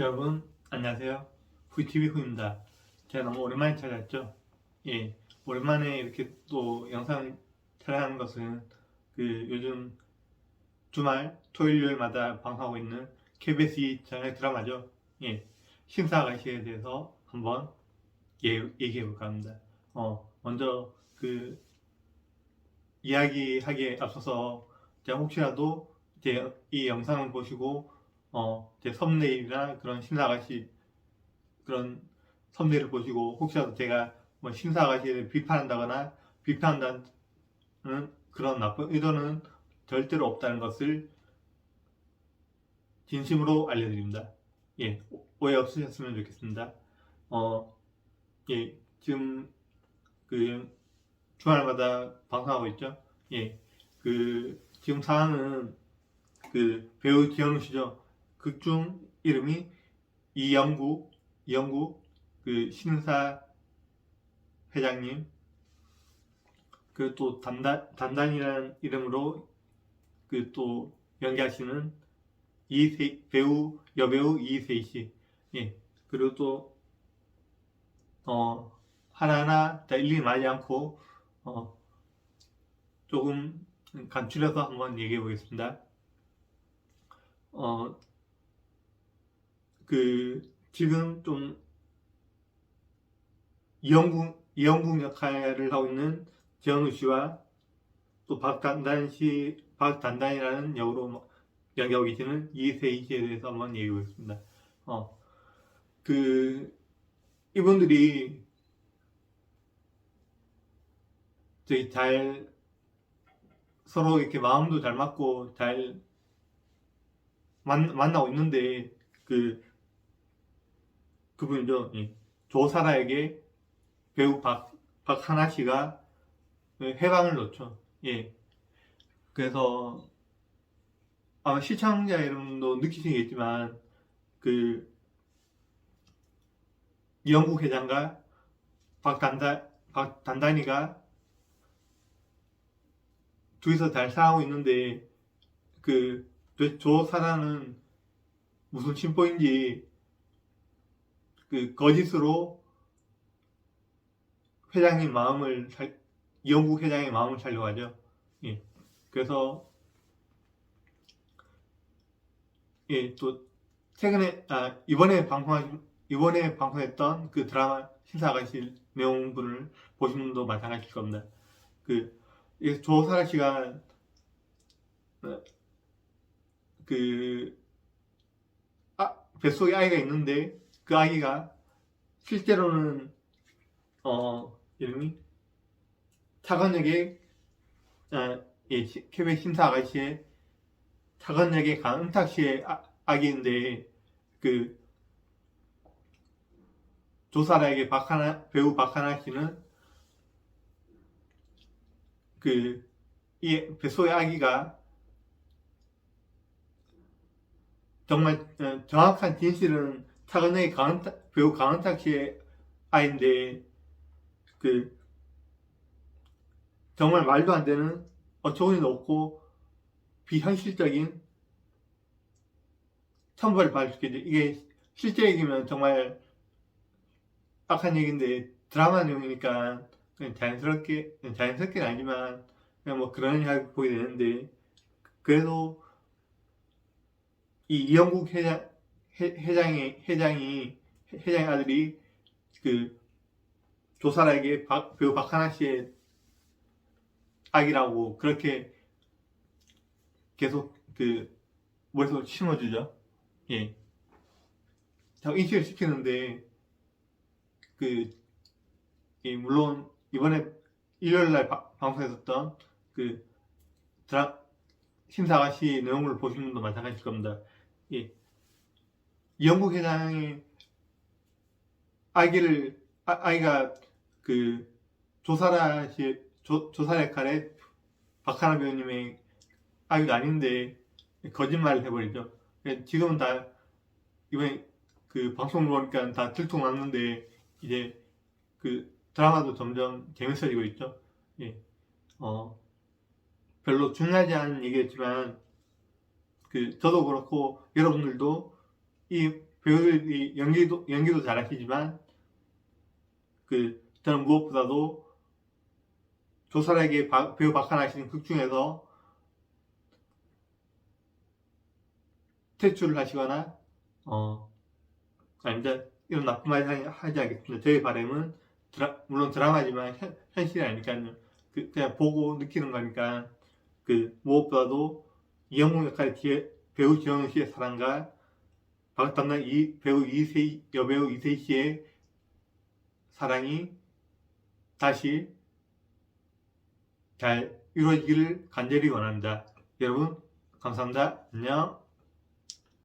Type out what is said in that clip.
여러분 안녕하세요. 후이티비 후입니다. 제가 너무 오랜만에 찾아왔죠? 예 오랜만에 이렇게 또 영상 촬영하는 것은 그 요즘 주말 토요일마다 방송하고 있는 KBS 장의 드라마죠? 예 신사 아가씨에 대해서 한번 예, 얘기해 볼까 합니다. 어 먼저 그 이야기하기에 앞서서 제가 혹시라도 제이 영상을 보시고 어, 제 썸네일이나 그런 신사 아가씨 그런 썸네일을 보시고 혹시라도 제가 뭐 신사 아가씨를 비판한다거나 비판한다는 그런 나쁜 의도는 절대로 없다는 것을 진심으로 알려드립니다. 예, 오해 없으셨으면 좋겠습니다. 어, 예, 지금 그 주말마다 방송하고 있죠. 예, 그 지금 상황은 그 배우 지현우 씨죠. 극중 이름이 이영구, 이영구 그 신사 회장님. 그 또 단단 단단이라는 이름으로 그 또 연기하시는 이세 배우 여배우 이세희 씨, 예. 그리고 또 어 하나하나 다 일일이 않고 어 조금 간추려서 한번 얘기해 보겠습니다. 어, 그, 지금 좀, 이영국, 이영국 역할을 하고 있는 재현우 씨와 또 박단단 씨, 박단단이라는 역으로 연기하고 계시는 이세희 씨에 대해서 한번 얘기해 보겠습니다. 어, 그, 이분들이 저희 잘, 서로 이렇게 마음도 잘 맞고 잘 만, 만나고 있는데 그 그분이죠 예. 조사라에게 배우 박 박하나 씨가 해방을 놓죠. 예. 그래서 아마 시청자 여러분도 느끼시겠지만 그 이영국 회장과 박단다 박단단이가 둘이서 잘 살아가고 있는데 그 조사라는 무슨 심보인지 그 거짓으로 회장님 마음을 살, 이영국 회장의 마음을 살려고 하죠. 예. 그래서 예, 또 최근에 아 이번에 방송한 이번에 방송했던 그 드라마 신사아가씨 내용분을 보신 분도 마찬가지일 겁니다. 그 조사라 씨가 그 아, 뱃속에 아이가 있는데 그 아기가 실제로는 어 이름이? 차관역의 아, 예, 케베 신사 아가씨의 차관역의 강은탁 씨의 아, 아기인데 그 조사라에게 박하나 배우 박하나 씨는 그이 뱃속의 아기가 정말 어, 정확한 진실은 차근의 강은탁, 배우 강은탁 씨의 아이인데 그 정말 말도 안 되는 어처구니도 없고 비현실적인 첨벌을 받을 수 있게 이게 실제 얘기면 정말 악한 얘기인데 드라마 내용이니까 자연스럽게 자연스럽게는 아니지만 그냥 뭐 그런 이야기 보게 되는데 그래도 이 이영국 회장 회, 장이 회장이 회장의 아들이 그 조사라에게 박, 배우 박하나 씨의 아기라고 그렇게 계속 그 머릿속에 심어주죠. 예. 자꾸 인식을 시키는데 그 예, 물론 이번에 일요일날 방송했었던 그 드라 신사가씨 내용을 보신 분도 마찬가지일 겁니다. 예. 영국 회장이 아기를 아, 이가그 조사라 씨 조, 조사 역할에 박하나 배우님의 아기가 아닌데 거짓말을 해버리죠. 예, 지금은 다 이번에 그 방송을 보니까 다 들통났는데 이제 그 드라마도 점점 재밌어지고 있죠. 예. 어, 별로 중요하지 않은 얘기였지만 그 저도 그렇고 여러분들도 이 배우들이 연기도 연기도 잘하시지만 그 저는 무엇보다도 조사라에게 박- 배우 박한하시는 극 중에서 퇴출을 하시거나 어 아니다 이런 나쁜 말 하- 하지 않겠습니다. 저희 바람은 드라, 물론 드라마지만 현, 현실이 아니니까요. 그, 그냥 보고 느끼는 거니까 그 무엇보다도 이영웅 역할 뒤에 배우 지영 씨의 사랑과 박 담당 이 배우 이세희 여배우 이세희 씨의 사랑이 다시 잘 이루어지기를 간절히 원합니다. 여러분 감사합니다. 안녕.